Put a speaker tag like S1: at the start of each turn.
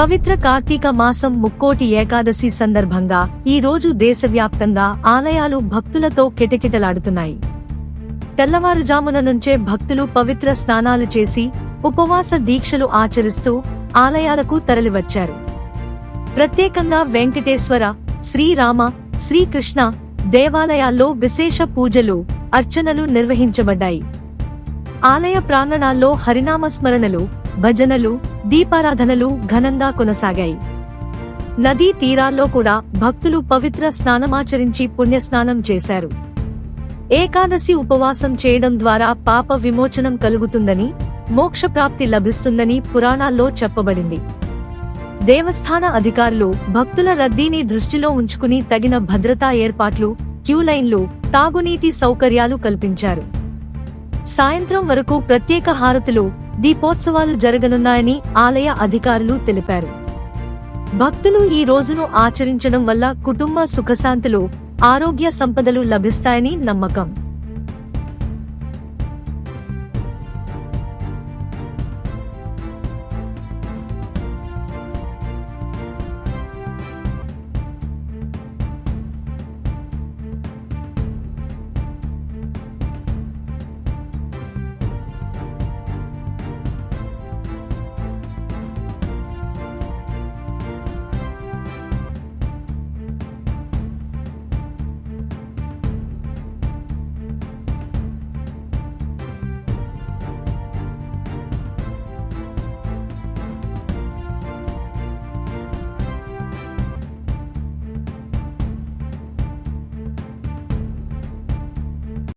S1: పవిత్ర కార్తీక మాసం ముక్కోటి ఏకాదశి సందర్భంగా ఈ రోజు దేశవ్యాప్తంగా ఆలయాలు భక్తులతో కిటకిటలాడుతున్నాయి. తెల్లవారుజామున నుంచే భక్తులు పవిత్ర స్నానాలు చేసి ఉపవాస దీక్షలు ఆచరిస్తూ ఆలయాలకు తరలివచ్చారు. ప్రత్యేకంగా వెంకటేశ్వర శ్రీరామ శ్రీకృష్ణ దేవాలయాల్లో విశేష పూజలు అర్చనలు నిర్వహించబడ్డాయి. ఆలయ ప్రాంగణాల్లో హరినామస్మరణలు భజనలు దీపారాధనలు ఘనంగా కొనసాగాయి. నదీ తీరాల్లో కూడా భక్తులు పవిత్ర స్నానమాచరించి పుణ్యస్నానం చేశారు. ఏకాదశి ఉపవాసం చేయడం ద్వారా పాప విమోచనం కలుగుతుందని మోక్షప్రాప్తి లభిస్తుందని పురాణాల్లో చెప్పబడింది. దేవస్థాన అధికారులు భక్తుల రద్దీని దృష్టిలో ఉంచుకుని తగిన భద్రతా ఏర్పాట్లు క్యూలైన్లు తాగునీటి సౌకర్యాలు కల్పించారు. సాయంత్రం వరకు ప్రత్యేక హారతులు దీపోత్సవాలు జరగనున్నాయని ఆలయ అధికారులు తెలిపారు. భక్తులు ఈ రోజును ఆచరించడం వల్ల కుటుంబ సుఖశాంతులు ఆరోగ్య సంపదలు లభిస్తాయని నమ్మకం.